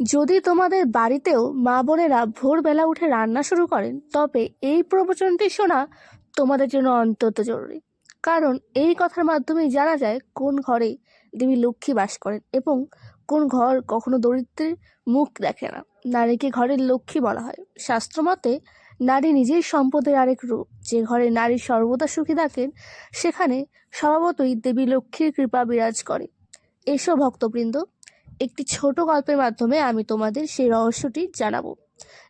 যদি তোমাদের বাড়িতেও মা বোনেরা ভোরবেলা উঠে রান্না শুরু করেন, তবে এই প্রবচনটি শোনা তোমাদের জন্য অন্তত জরুরি। কারণ এই কথার মাধ্যমেই জানা যায় কোন ঘরে দেবী লক্ষ্মী বাস করেন এবং কোন ঘর কখনো দরিদ্রের মুখ দেখে না। নারীকে ঘরের লক্ষ্মী বলা হয়। শাস্ত্রমতে নারী নিজেই সম্পদের আরেক রূপ। যে ঘরে নারী সর্বদা সুখী থাকেন, সেখানে স্বভাবতই দেবী লক্ষ্মীর কৃপা বিরাজ করে। এসো ভক্তবৃন্দ একটি ছোট গল্পের মাধ্যমে আমি তোমাদের সেই রহস্যটি জানাব।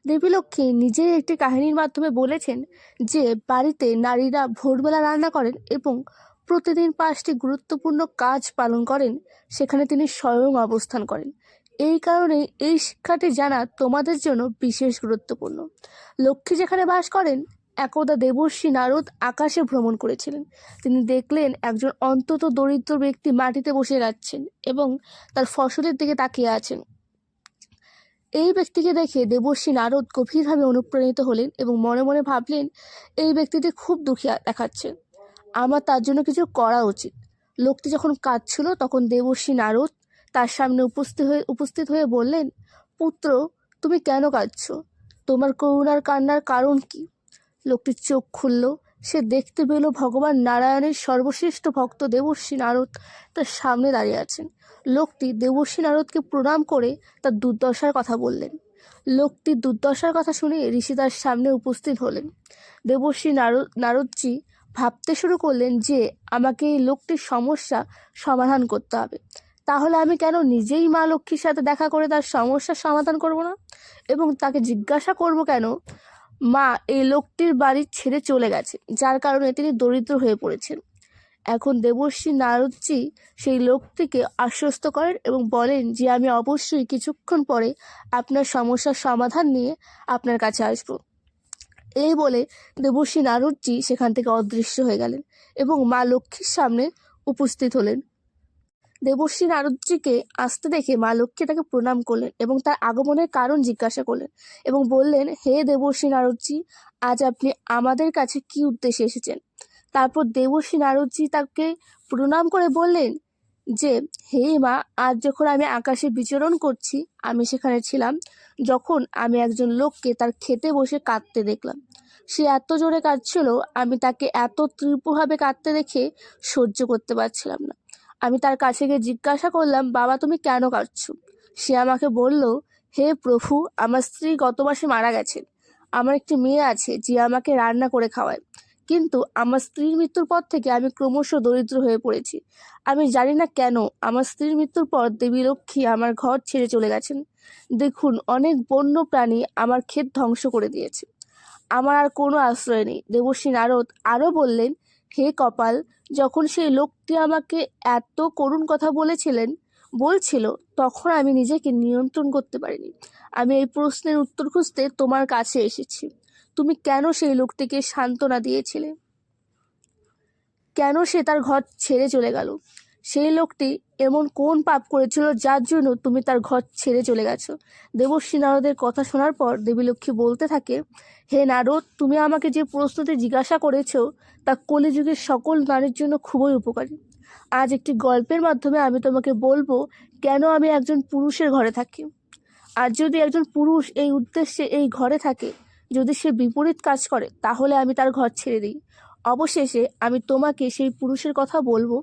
দেবী লক্ষ্মী নিজেই একটি কাহিনীর মাধ্যমে বলেছেন যে, বাড়িতে নারীরা ভোরবেলা রান্না করেন এবং প্রতিদিন পাঁচটি গুরুত্বপূর্ণ কাজ পালন করেন, সেখানে তিনি স্বয়ং অবস্থান করেন। এই কারণে এই শিক্ষাটি জানা তোমাদের জন্য বিশেষ গুরুত্বপূর্ণ। লক্ষ্মী যেখানে বাস করেন একদা দেবর্ষী নারদ আকাশে ভ্রমণ করেছিলেন। তিনি দেখলেন একজন অন্তত দরিদ্র ব্যক্তি মাটিতে বসে যাচ্ছেন এবং তার ফসলের দিকে তাকিয়ে আছেন। এই ব্যক্তিকে দেখে দেবর্ষী নারদ গভীরভাবে অনুপ্রাণিত হলেন এবং মনে মনে ভাবলেন, এই ব্যক্তিটি খুব দুঃখী দেখাচ্ছে আমার তার জন্য কিছু করা উচিত। লোকটি যখন কাঁদছিল, তখন দেবর্ষী নারদ তার সামনে উপস্থিত হয়ে উপস্থিত হয়ে বললেন, পুত্র, তুমি কেন কাঁদছ? তোমার করুণার কান্নার কারণ কি? লোকটির চোখ খুলল। সে দেখতে পেল ভগবান নারায়ণের সর্বশ্রেষ্ঠ ভক্ত দেবর্ষী নারদ তার সামনে দাঁড়িয়ে আছেন। লোকটি দেবর্ষী নারদকে প্রণাম করে তার দুর্দশার কথা বললেন। লোকটি দুর্দশার কথা শুনে ঋষি তার সামনে উপস্থিত হলেন। দেবর্ষী নারদ, নারদজি ভাবতে শুরু করলেন যে আমাকে এই লোকটির সমস্যা সমাধান করতে হবে। তাহলে আমি কেন নিজেই মা লক্ষ্মীর সাথে দেখা করে তার সমস্যার সমাধান করব না? এবং তাকে জিজ্ঞাসা করব কেন? মা, এই লোকটির বাড়ি ছেড়ে চলে গেছে, যার কারণে তিনি দরিদ্র হয়ে পড়েছেন। এখন দেবর্ষী নারদজি সেই লোকটিকে আশ্বস্ত করেন এবং বলেন যে, আমি অবশ্যই কিছুক্ষণ পরে আপনার সমস্যার সমাধান নিয়ে আপনার কাছে আসব। এই বলে দেবর্ষী নারদজি সেখান থেকে অদৃশ্য হয়ে গেলেন এবং মা লক্ষ্মীর সামনে উপস্থিত হলেন। দেবর্ষী নারদজিকে আসতে দেখে মা লক্ষ্মী তাকে প্রণাম করলেন এবং তার আগমনের কারণ জিজ্ঞাসা করলেন এবং বললেন, হে দেবর্ষী নারদজি, আজ আপনি আমাদের কাছে কি উদ্দেশ্যে এসেছেন? তারপর দেবশ্রী নারদজি তাকে প্রণাম করে বললেন যে, হে মা, আজ যখন আমি আকাশে বিচরণ করছি, আমি সেখানে ছিলাম, যখন আমি একজন লোককে তার খেতে বসে কাঁদতে দেখলাম। সে এত জোরে কাঁদছিল, আমি তাকে এত তীব্রভাবে কাঁদতে দেখে সহ্য করতে পারছিলাম না। আমি তার কাছে গিয়ে জিজ্ঞাসা করলাম, বাবা, তুমি কেন কাঁদছো? সে আমাকে বলল, হে প্রভু, আমার স্ত্রী গত মাসে মারা গেছেন আমার একটি মেয়ে আছে, যে আমাকে রান্না করে খাওয়ায়। কিন্তু আমার স্ত্রীর মৃত্যুর পর থেকে আমি ক্রমশ দরিদ্র হয়ে পড়েছি। আমি জানি না কেন আমার স্ত্রীর মৃত্যুর পর দেবী লক্ষ্মী আমার ঘর ছেড়ে চলে গেছেন। দেখুন, অনেক বন্য প্রাণী আমার ক্ষেত ধ্বংস করে দিয়েছে। আমার আর কোনো আশ্রয় নেই। দেবশ্রী নারদ আরও বললেন, হে কপাল যখন সেই লোকটি আমাকে এত করুণ কথা বলেছিলেন, বলছিল, তখন আমি নিজেকে নিয়ন্ত্রণ করতে পারিনি। আমি এই প্রশ্নের উত্তর খুঁজতে তোমার কাছে এসেছি। তুমি কেন সেই লোকটিকে সান্ত্বনা দিয়েছিলে? কেন সে তার ঘর ছেড়ে চলে গেল? সেই লোকটি এমন কোন পাপ করেছিল যার জন্য তুমি তার ঘর ছেড়ে চলে গেছো? দেবশ্রী নারদের কথা শোনার পর দেবী লক্ষ্মী বলতে থাকে, হে নারদ, তুমি আমাকে যে প্রশ্নটি জিজ্ঞাসা করেছ, তা কলিযুগের সকল নারীর জন্য খুবই উপকারী। আজ একটি গল্পের মাধ্যমে আমি তোমাকে বলব, কেন আমি একজন পুরুষের ঘরে থাকি? আর যদি একজন পুরুষ এই উদ্দেশ্যে এই ঘরে থাকে, যদি সে বিপরীত কাজ করে, তাহলে আমি তার ঘর ছেড়ে দিই। অবশেষে আমি তোমাকে সেই পুরুষের কথা বলব,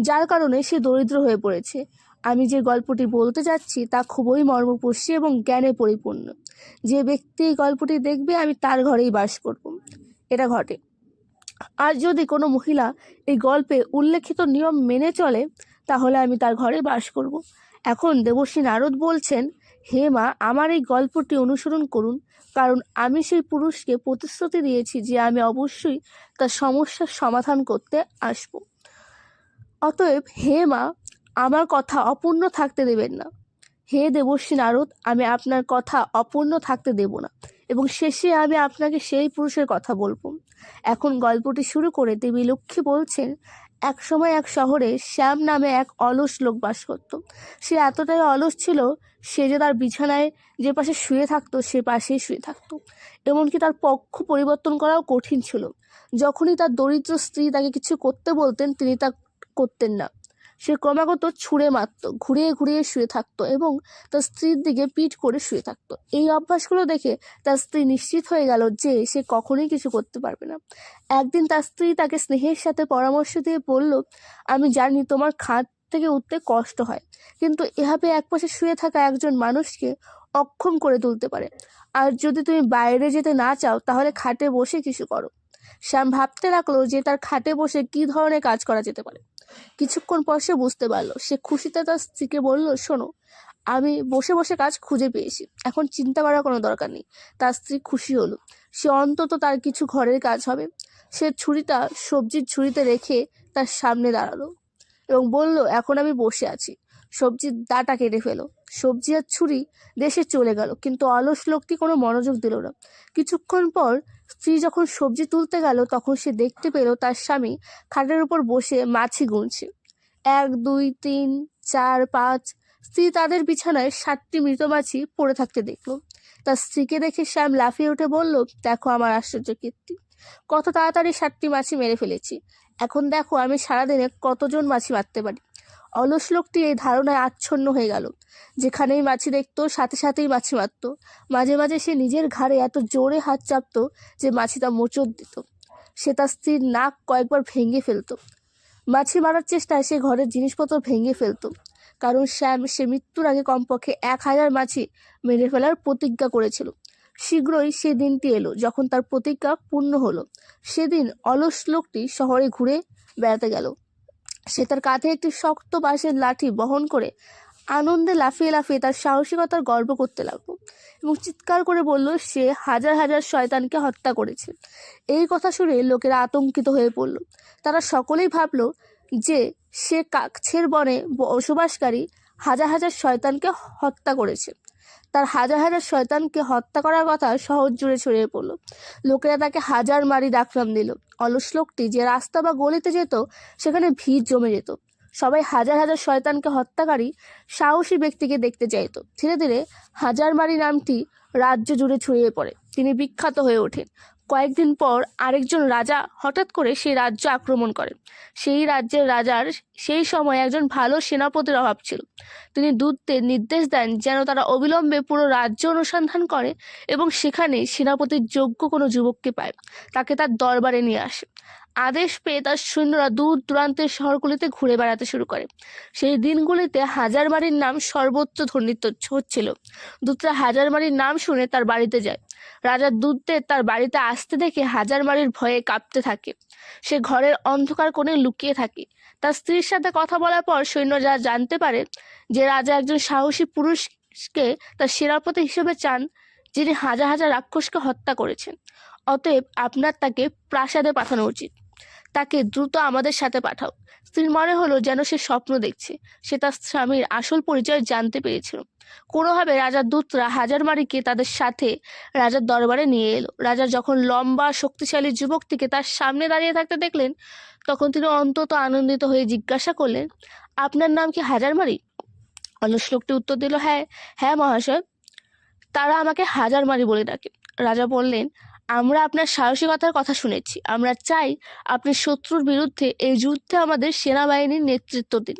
যার কারণে সে দরিদ্র হয়ে পড়েছে। আমি যে গল্পটি বলতে যাচ্ছি তা খুবই মর্মপোষী এবং জ্ঞানে পরিপূর্ণ। যে ব্যক্তি এই গল্পটি দেখবে, আমি তার ঘরেই বাস করব। এটা ঘটে। আর যদি কোনো মহিলা এই গল্পে উল্লেখিত নিয়ম মেনে চলে, তাহলে আমি তার ঘরে বাস করব। এখন দেবশ্রী নারদ বলছেন হে মা, আমার এই গল্পটি অনুসরণ করুন, কারণ আমি সেই পুরুষকে প্রতিশ্রুতি দিয়েছি যে আমি অবশ্যই তার সমস্যার সমাধান করতে আসব। অতএব হে মা, আমার কথা অপূর্ণ থাকতে দেবেন না। হে দেবশ্রী নারদ, আমি আপনার কথা অপূর্ণ থাকতে দেব না, এবং শেষে আমি আপনাকে সেই পুরুষের কথা বলব। এখন গল্পটি শুরু করে দেবী লক্ষ্মী বলছেন এক সময় এক শহরে শ্যাম নামে এক অলস লোক বাস করত। সে এতটাই অলস ছিল, সে যে তার বিছানায় যে পাশে শুয়ে থাকতো, সে পাশেই শুয়ে থাকতো। এমনকি তার পক্ষ পরিবর্তন করাও কঠিন ছিল। যখনই তার দরিদ্র স্ত্রী তাকে কিছু করতে বলতেন, তিনি তা করতেন না। সে ক্রমাগত ছুঁড়ে মারত, ঘুরিয়ে ঘুরিয়ে শুয়ে থাকতো এবং তার স্ত্রীর দিকে পিঠ করে শুয়ে থাকতো। এই অভ্যাসগুলো দেখে তার স্ত্রী নিশ্চিত হয়ে গেল যে সে কখনোই কিছু করতে পারবে না। একদিন তার স্ত্রী তাকে স্নেহের সাথে পরামর্শ দিয়ে বলল, আমি জানি তোমার খাট থেকে উঠতে কষ্ট হয়, কিন্তু এভাবে একপাশে শুয়ে থাকা একজন মানুষকে অক্ষম করে তুলতে পারে। আর যদি তুমি বাইরে যেতে না চাও, তাহলে খাটে বসে কিছু করো। শ্যাম ভাবতে লাগল যে তার খাটে বসে কি ধরনের কাজ করা যেতে পারে। কিছুক্ষণ পর সে বুঝতে পারল। সে খুশিতে তার স্ত্রীকে বলল, শোনো, আমি বসে বসে কাজ খুঁজে পেয়েছি। এখন চিন্তা করার কোনো দরকার নেই তার স্ত্রী খুশি হলো। সে অন্তত তার কিছু ঘরের কাজ হবে। সে ছুরিটা সবজির ছুরিতে রেখে তার সামনে দাঁড়াল এবং বলল, এখন আমি বসে আছি। সবজির দাটা কেটে ফেলো। সবজি আর ছুরি দেশে চলে গেল, কিন্তু অলস লোকটি কোনো মনোযোগ দিল না। কিছুক্ষণ পর স্ত্রী যখন সবজি তুলতে গেল, তখন সে দেখতে পেল তার স্বামী খাটের উপর বসে মাছি গুনছে। এক, দুই, তিন, চার, পাঁচ, স্ত্রী তাদের বিছানায় সাতটি মৃত মাছি পড়ে থাকতে দেখল। তার স্ত্রীকে দেখে শ্যাম লাফিয়ে উঠে বলল, দেখো আমার আশ্চর্য কীর্তি। কত তাড়াতাড়ি সাতটি মাছি মেরে ফেলেছি। এখন দেখো আমি সারাদিনে কতজন মাছি মারতে পারি। অলস লোকটি এই ধারণায় আচ্ছন্ন হয়ে গেল। যেখানেই মাছি দেখতো, সাথে সাথেই মাছি মারত। মাঝে মাঝে সে নিজের ঘাড়ে এত জোরে হাত চাপতো যে মাছিটা মোচড় দিত। সে তার স্ত্রীর নাক কয়েকবার ভেঙে ফেলতো। মাছি মারার চেষ্টায় সে ঘরের জিনিসপত্র ভেঙে ফেলতো। কারণ শ্যাম, সে মৃত্যুর আগে কমপক্ষে এক হাজার মাছি মেরে ফেলার প্রতিজ্ঞা করেছিল। শীঘ্রই সে দিনটি এলো যখন তার প্রতিজ্ঞা পূর্ণ হলো। সেদিন অলস লোকটি শহরে ঘুরে বেড়াতে গেল। সে তার কাঁধে একটি শক্ত বাঁশের লাঠি বহন করে আনন্দে লাফিয়ে লাফিয়ে তার সাহসিকতার গর্ব করতে লাগল এবং চিৎকার করে বলল, সে হাজার হাজার শয়তানকে হত্যা করেছে। এই কথা শুনে লোকেরা আতঙ্কিত হয়ে পড়ল। তারা সকলেই ভাবল যে সে কাকছের বনে বসবাসকারী হাজার হাজার শয়তানকে হত্যা করেছে। তার হাজার হাজার শয়তানকে হত্যা করার কথা সহজ জুড়ে ছড়িয়ে পড়ল। লোকেরা তাকে হাজার মারি ডাকনাম দিল। অলস লোকটি যে রাস্তা বা গলিতে যেত, সেখানে ভিড় জমে যেত। সবাই হাজার হাজার শয়তানকে হত্যাকারী, সাহসী ব্যক্তিকে দেখতে চাইত। ধীরে ধীরে হাজারমারি নামটি রাজ্য জুড়ে ছড়িয়ে পড়ে। তিনি বিখ্যাত হয়ে ওঠেন। কয়েকদিন পর আরেকজন রাজা হঠাৎ করে সেই রাজ্য আক্রমণ করেন। সেই রাজ্যের রাজার সেই সময় একজন ভালো সেনাপতির অভাব ছিল। তিনি দূতদের নির্দেশ দেন যেন তারা অবিলম্বে পুরো রাজ্য অনুসন্ধান করে এবং সেখানে সেনাপতির যোগ্য কোনো যুবককে পায়। তাকে তার দরবারে নিয়ে আসে। আদেশ পেয়ে তার সৈন্যরা দূর দূরান্তের শহরগুলিতে ঘুরে বেড়াতে শুরু করে। সেই দিনগুলিতে হাজারবাড়ির নাম সর্বোচ্চ ধ্বনিত হচ্ছিল। দূতরা হাজারবাড়ির নাম শুনে তার বাড়িতে যায়। রাজার দূতদের তার বাড়িতে আসতে দেখে হাজারবাড়ির ভয়ে কাঁপতে থাকে। সে ঘরের অন্ধকার কোণে লুকিয়ে থাকে। তার স্ত্রীর সাথে কথা বলার পর সৈন্যরা জানতে পারে যে রাজা একজন সাহসী পুরুষকে তার সেনাপতি হিসেবে চান, যিনি হাজার হাজার রাক্ষসকে হত্যা করেছেন। অতএব আপনার তাকে প্রাসাদে পাঠানো উচিত। তাকে দ্রুত আমাদের সাথে পাঠাও। স্ত্রীর মনে হলো যেন সে স্বপ্ন দেখছে। সে তার স্বামীর আসল পরিচয় জানতে পেরেছিল। কোনোভাবে রাজার দূতরা হাজারমারিকে তাদের সাথে রাজার দরবারে নিয়ে এলো। রাজা যখন লম্বা, শক্তিশালী যুবকটিকে তার সামনে দাঁড়িয়ে থাকতে দেখলেন, তখন তিনি অন্তত আনন্দিত হয়ে জিজ্ঞাসা করলেন, আপনার নাম কি হাজারমারি অলস লোকটি উত্তর দিল হ্যাঁ হ্যাঁ মহাশয়। তারা আমাকে হাজারমারি বলে ডাকে। রাজা বললেন আমরা আপনার সাহসিকতার কথা শুনেছি। আমরা চাই আপনি শত্রুর বিরুদ্ধে এই যুদ্ধে আমাদের সেনাবাহিনীর নেতৃত্ব দিন।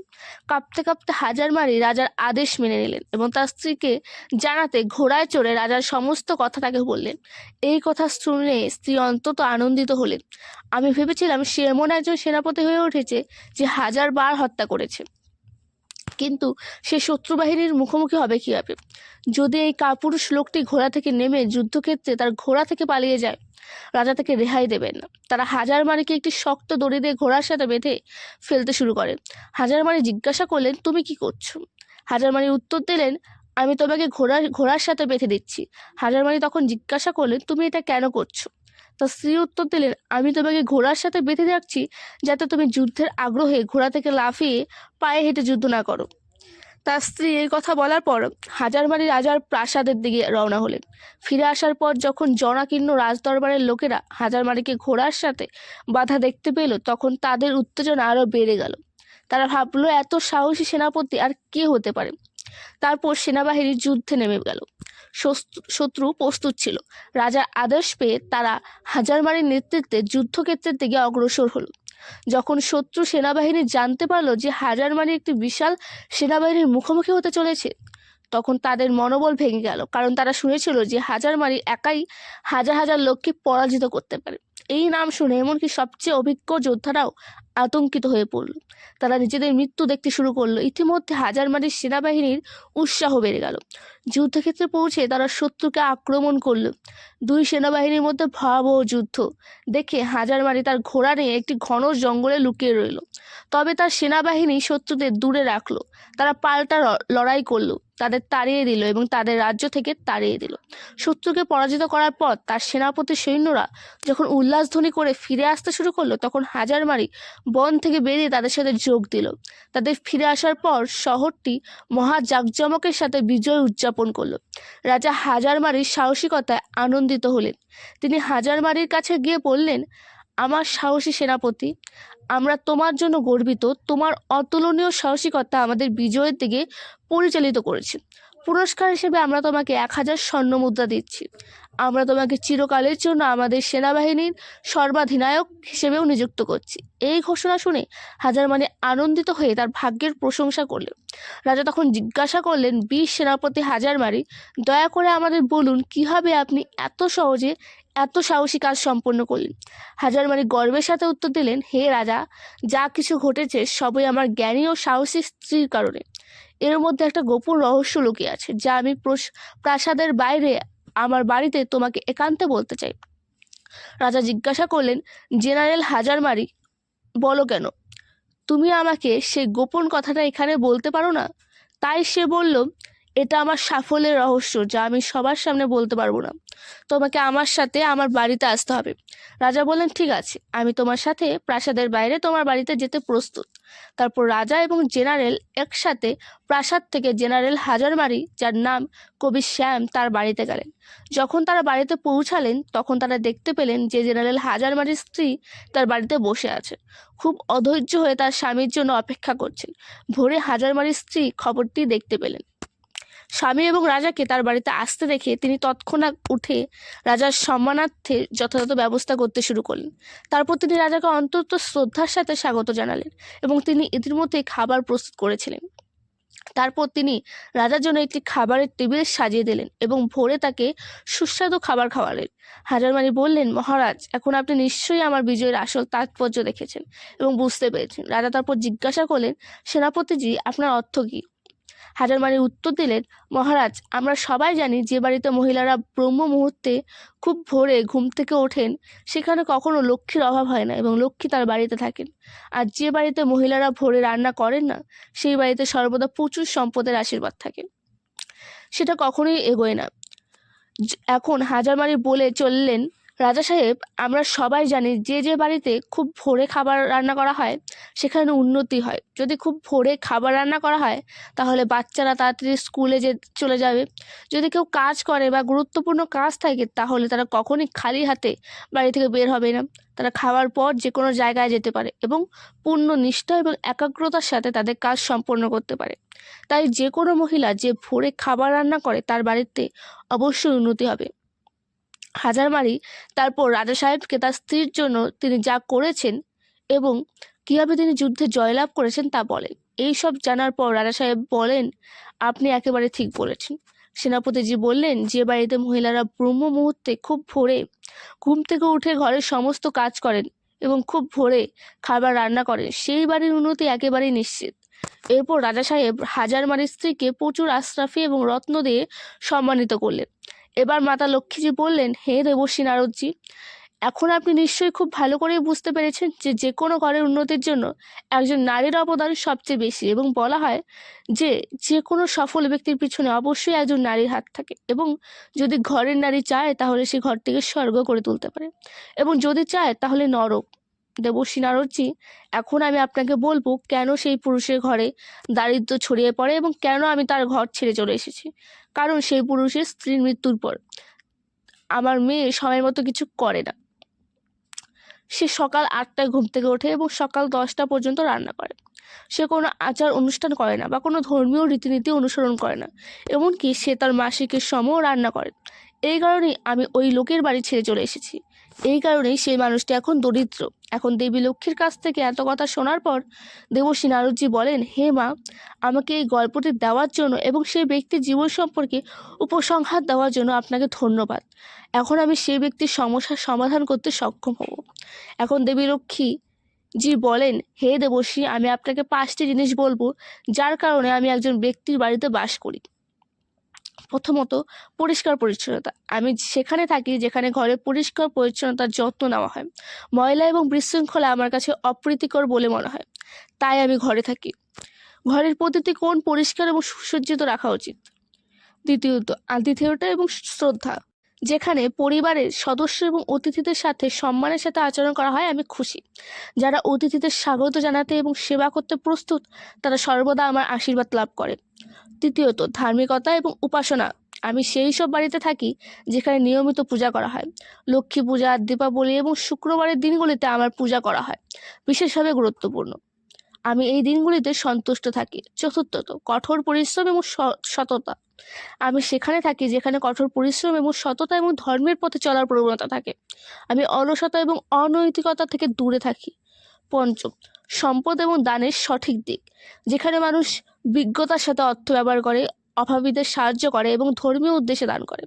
কাঁপতে কাঁপতে হাজার মারি রাজার আদেশ মেনে নিলেন এবং তার স্ত্রীকে জানাতে ঘোড়ায় চড়ে রাজার সমস্ত কথা তাকে বললেন। এই কথা শুনে স্ত্রী অন্তত আনন্দিত হলেন। আমি ভেবেছিলাম সে এমন একজন সেনাপতি হয়ে উঠেছে যে হাজার বার হত্যা করেছে। কিন্তু সে শত্রু বাহিনীর মুখোমুখি হবে কীভাবে? যদি এই কাপুরুষ লোকটি ঘোড়া থেকে নেমে যুদ্ধক্ষেত্রে তার ঘোড়া থেকে পালিয়ে যায়, রাজা তাকে রেহাই দেবেন না। তারা হাজার মারিকে একটি শক্ত দড়ি দিয়ে ঘোড়ার সাথে বেঁধে ফেলতে শুরু করে হাজার মারি জিজ্ঞাসা করলেন, তুমি কি করছ? হাজার মারি উত্তর দিলেন, আমি তোমাকে ঘোড়ার ঘোড়ার সাথে বেঁধে দিচ্ছি। হাজার মারি তখন জিজ্ঞাসা করলেন, তুমি এটা কেন করছ? তার স্ত্রী উত্তর দিলেন, আমি তোমাকে ঘোড়ার সাথে বেঁধে রাখছি যাতে তুমি যুদ্ধের আগ্রহে ঘোড়া থেকে লাফিয়ে পায়ে হেঁটে যুদ্ধ না করো। তার স্ত্রী এই কথা বলার পর হাজারমারি রাজার প্রাসাদের দিকে রওনা হলেন। ফিরে আসার পর যখন জনাকীর্ণ রাজদরবারের লোকেরা হাজারমারিকে ঘোড়ার সাথে বাধা দেখতে পেল, তখন তাদের উত্তেজনা আরও বেড়ে গেল। তারা ভাবলো, এত সাহসী সেনাপতি আর কে হতে পারে? তারপর সেনাবাহিনী যুদ্ধে নেমে গেল। শত্রু প্রস্তুত ছিল। রাজার আদেশ পেয়ে তারা হাজারমারির নেতৃত্বে যুদ্ধক্ষেত্রের দিকে অগ্রসর হল। যখন শত্রু সেনাবাহিনী জানতে পারল যে হাজারমারি একটি বিশাল সেনাবাহিনীর মুখোমুখি হতে চলেছে তখন তাদের মনোবল ভেঙে গেল। কারণ তারা শুনেছিল যে হাজারমারি একাই হাজার হাজার লোককে পরাজিত করতে পারে। এই নাম শুনে এমনকি সবচেয়ে অভিজ্ঞ যোদ্ধারাও আতঙ্কিত হয়ে পড়ল। তারা নিজেদের মৃত্যু দেখতে শুরু করল। ইতিমধ্যে হাজারমারির সেনাবাহিনীর উৎসাহ বেড়ে গেল। যুদ্ধক্ষেত্রে পৌঁছে তারা শত্রুকে আক্রমণ করল। দুই সেনাবাহিনীর মধ্যে ভয়াবহ যুদ্ধ। দেখে হাজারমারি তার ঘোড়া নিয়ে একটি ঘন জঙ্গলে লুকিয়ে রইল। তবে তার সেনাবাহিনী শত্রুদের দূরে রাখল। তারা পাল্টা লড়াই করল। তাদের তাড়িয়ে দিল এবং তাদের রাজ্য থেকে তাড়িয়ে দিল। শত্রুকে পরাজিত করার পর তার সেনাপতি সৈন্যরা যখন উল্লাসধ্বনি করে ফিরে আসতে শুরু করল, তখন হাজারমারি বন থেকে বেরিয়ে তাদের সাথে যোগ দিল। তাদের ফিরে আসার পর শহরটি মহা জাঁকজমকের সাথে বিজয় উদযাপন করল। রাজা হাজারমারির সাহসিকতায় আনন্দিত হলেন। তিনি হাজারমারির কাছে গিয়ে বললেন আমার সাহসী সেনাপতি, আমরা তোমার জন্য গর্বিত, তোমার অতুলনীয় সাহসিকতা আমাদের বিজয়ের দিকে পরিচালিত করেছে। পুরস্কার হিসেবে আমরা তোমাকে এক হাজার স্বর্ণ মুদ্রা দিচ্ছি। আমরা তোমাকে চিরকালের জন্য আমাদের সেনাবাহিনীর সর্বাধিনায়ক হিসেবেও নিযুক্ত করছি। এই ঘোষণা শুনে হাজার মানে আনন্দিত হয়ে তার ভাগ্যের প্রশংসা করলেন। রাজা তখন জিজ্ঞাসা করলেন, বীর সেনাপতি হাজারমারি, দয়া করে আমাদের বলুন, কীভাবে আপনি এত সহজে এত সাহসী কাজ সম্পন্ন করলেন। হাজারমারি গর্বের সাথে উত্তর দিলেন, হে রাজা, যা কিছু ঘটেছে সবই আমার জ্ঞানী ও সাহসী স্ত্রীর কারণে। এর মধ্যে একটা গোপন রহস্য লুকিয়ে আছে, যা আমি প্রস- প্রাসাদের বাইরে আমার বাড়িতে তোমাকে একান্তে বলতে চাই। রাজা জিজ্ঞাসা করলেন, জেনারেল হাজারমারি বলো কেন? তুমি আমাকে সেই গোপন কথাটা এখানে বলতে পারো না? তাই সে বলল এটা আমার সাফল্যের রহস্য যা আমি সবার সামনে বলতে পারব না। তোমাকে আমার সাথে আমার বাড়িতে আসতে হবে। রাজা বললেন, ঠিক আছে, আমি তোমার সাথে প্রাসাদের বাইরে তোমার বাড়িতে যেতে প্রস্তুত। তারপর রাজা এবং জেনারেল একসাথে প্রাসাদ থেকে জেনারেল হাজারমারি, যার নাম কবি শ্যাম, তার বাড়িতে গেলেন। যখন তারা বাড়িতে পৌঁছালেন, তখন তারা দেখতে পেলেন যে জেনারেল হাজারমারির স্ত্রী তার বাড়িতে বসে আছে। খুব অধৈর্য হয়ে তার স্বামীর জন্য অপেক্ষা করছেন ভোরে হাজারমারির স্ত্রী খবরটি দেখতে পেলেন। স্বামী এবং রাজাকে তার বাড়িতে আসতে দেখে তিনি তৎক্ষণাৎ উঠে রাজার সম্মানার্থে যথাযথ ব্যবস্থা করতে শুরু করলেন। তারপর তিনি রাজাকে অন্তত শ্রদ্ধার সাথে স্বাগত জানালেন এবং তিনি ইতিমধ্যে খাবার প্রস্তুত করেছিলেন। তারপর তিনি রাজার জন্য একটি খাবারের টেবিল সাজিয়ে দিলেন এবং ভোরে তাকে সুস্বাদু খাবার খাওয়ালেন। হাজারমানি বললেন, মহারাজ, এখন আপনি নিশ্চয়ই আমার বিজয়ের আসল তাৎপর্য দেখেছেন এবং বুঝতে পেরেছেন। রাজা তারপর জিজ্ঞাসা করলেন, সেনাপতিজি, আপনার অর্থ কী? হাজারমানি উত্তর দিলেন, মহারাজ, আমরা সবাই জানি যে বাড়িতে মহিলারা ব্রহ্ম মুহূর্তে খুব ভোরে ঘুম থেকে ওঠেন, সেখানে কখনো লক্ষ্মীর অভাব হয় না এবং লক্ষ্মী তার বাড়িতে থাকেন। আর যে বাড়িতে মহিলারা ভোরে রান্না করেন না, সেই বাড়িতে সর্বদা প্রচুর সম্পদের আশীর্বাদ থাকে। সেটা কখনোই এগোয় না। এখন হাজারমারি বলে চললেন রাজা সাহেব, আমরা সবাই জানি যে যে বাড়িতে খুব ভোরে খাবার রান্না করা হয়, সেখানে উন্নতি হয়। যদি খুব ভোরে খাবার রান্না করা হয়, তাহলে বাচ্চারা তাড়াতাড়ি স্কুলে যে চলে যাবে। যদি কেউ কাজ করে বা গুরুত্বপূর্ণ কাজ থাকে, তাহলে তারা কখনই খালি হাতে বাড়ি থেকে বের হবে না। তারা খাওয়ার পর যে কোনো জায়গায় যেতে পারে এবং পূর্ণ নিষ্ঠা এবং একাগ্রতার সাথে তাদের কাজ সম্পন্ন করতে পারে। তাই যে কোনো মহিলা যে ভোরে খাবার রান্না করে, তার বাড়িতে অবশ্যই উন্নতি হবে। হাজারমারি তারপর রাজা সাহেবকে তার স্ত্রীর জন্য তিনি যা করেছেন এবং কীভাবে তিনি যুদ্ধে জয়লাভ করেছেন তা বলেন। এই সব জানার পর রাজা সাহেব বলেন, আপনি একেবারে ঠিক বলেছেন। সেনাপতিজি বললেন, যে বাড়িতে মহিলারা ব্রহ্ম মুহূর্তে খুব ভোরে ঘুম থেকে উঠে ঘরের সমস্ত কাজ করেন এবং খুব ভোরে খাবার রান্না করেন, সেই বাড়ির উন্নতি একেবারেই নিশ্চিত। এরপর রাজা সাহেব হাজারমারির স্ত্রীকে প্রচুর আশরাফি এবং রত্ন দিয়ে সম্মানিত করলেন। এবার মাতা লক্ষ্মীজি বললেন, হে দেবশ্রী নারদজি, এখন আপনি নিশ্চয়ই খুব ভালো করেই বুঝতে পেরেছেন যে যে কোনো ঘরের উন্নতির জন্য একজন নারীর অবদান সবচেয়ে বেশি এবং বলা হয় যে যে কোনো সফল ব্যক্তির পিছনে অবশ্যই একজন নারীর হাত থাকে এবং যদি ঘরের নারী চায় তাহলে সে ঘরটিকে স্বর্গ করে তুলতে পারে এবং যদি চায় তাহলে নরক। দেবশ্রী নারদজি, এখন আমি আপনাকে বলব কেন সেই পুরুষের ঘরে দারিদ্র্য ছড়িয়ে পড়ে এবং কেন আমি তার ঘর ছেড়ে চলে এসেছি? কারণ সেই পুরুষের স্ত্রীর মৃত্যুর পর। আমার মেয়ে সময় মতো কিছু করে না। সে সকাল আটটায় ঘুম থেকে ওঠে এবং সকাল দশটা পর্যন্ত রান্না করে। সে কোনো আচার অনুষ্ঠান করে না বা কোনো ধর্মীয় রীতিনীতি অনুসরণ করে না, এমনকি সে তার মাসিকের সময়ও রান্না করে। এই কারণেই আমি ওই লোকের বাড়ি ছেড়ে চলে এসেছি। এই কারণেই সেই মানুষটি এখন দরিদ্র। এখন দেবী লক্ষ্মীর কাছ থেকে এত কথা শোনার পর দেবশ্রী নারদজি বলেন, হে মা, আমাকে এই গল্পটি দেওয়ার জন্য এবং সেই ব্যক্তির জীবন সম্পর্কে উপসংহার দেওয়ার জন্য আপনাকে ধন্যবাদ। এখন আমি সেই ব্যক্তির সমস্যার সমাধান করতে সক্ষম হব। এখন দেবী লক্ষ্মী জি বলেন, হে দেবশ্রী, আমি আপনাকে পাঁচটি জিনিস বলব, যার কারণে আমি একজন ব্যক্তির বাড়িতে বাস করি। প্রথমত পরিষ্কার পরিচ্ছন্নতা। আমি সেখানে থাকি যেখানে ঘরে পরিষ্কার পরিচ্ছন্নতার যত্ন নেওয়া হয়। ময়লা এবং বিশৃঙ্খলা আমার কাছে অপ্রীতিকর বলে মনে হয়। তাই আমি ঘরে থাকি। ঘরের প্রতিটি কোণ পরিষ্কার এবং সুসজ্জিত রাখা উচিত। দ্বিতীয়ত, আতিথেয়তা এবং শ্রদ্ধা। যেখানে পরিবারের সদস্য এবং অতিথিদের সাথে সম্মানের সাথে আচরণ করা হয়, আমি খুশি। যারা অতিথিদের স্বাগত জানাতে এবং সেবা করতে প্রস্তুত, তারা সর্বদা আমার আশীর্বাদ লাভ করে। তৃতীয়ত, ধার্মিকতা এবং উপাসনা। আমি সেই সব বাড়িতে থাকি যেখানে নিয়মিত পূজা করা হয়। লক্ষ্মী পূজা, দীপাবলি এবং শুক্রবারের দিনগুলিতে আমার পূজা করা হয়। বিশেষভাবে গুরুত্বপূর্ণ। আমি এই দিনগুলিতে সন্তুষ্ট থাকি। চতুর্থত, কঠোর পরিশ্রম এবং সততা। আমি সেখানে থাকি যেখানে কঠোর পরিশ্রম এবং সততা এবং ধর্মের পথে চলার প্রবণতা থাকে। আমি অলসতা এবং অনৈতিকতা থেকে দূরে থাকি। পঞ্চম, সম্পদ এবং দানের সঠিক দিক, যেখানে মানুষ বিজ্ঞতার সাথে অর্থ ব্যবহার করে, অভাবীদের সাহায্য করে এবং ধর্মীয় উদ্দেশ্যে দান করে।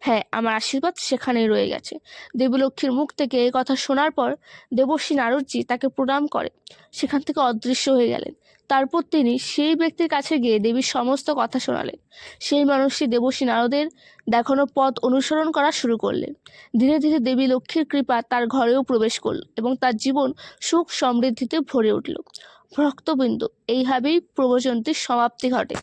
হ্যাঁ আমার আশীর্বাদ সেখানেই রয়ে গেছে। দেবীলক্ষ্মীর মুখ থেকে এই কথা শোনার পর দেবশ্রী নারদজি তাকে প্রণাম করে। সেখান থেকে অদৃশ্য হয়ে গেলেন। তারপর তিনি সেই ব্যক্তির কাছে গিয়ে দেবীর সমস্ত কথা শোনালেন। সেই মানুষটি দেবশ্রী নারদের দেখানো পথ অনুসরণ করা শুরু করলেন। ধীরে ধীরে দেবী লক্ষ্মীর কৃপা তার ঘরেও প্রবেশ করল এবং তার জীবন সুখ সমৃদ্ধিতে ভরে উঠল। ভক্তবিন্দু, এইভাবেই প্রবচনটির সমাপ্তি ঘটে।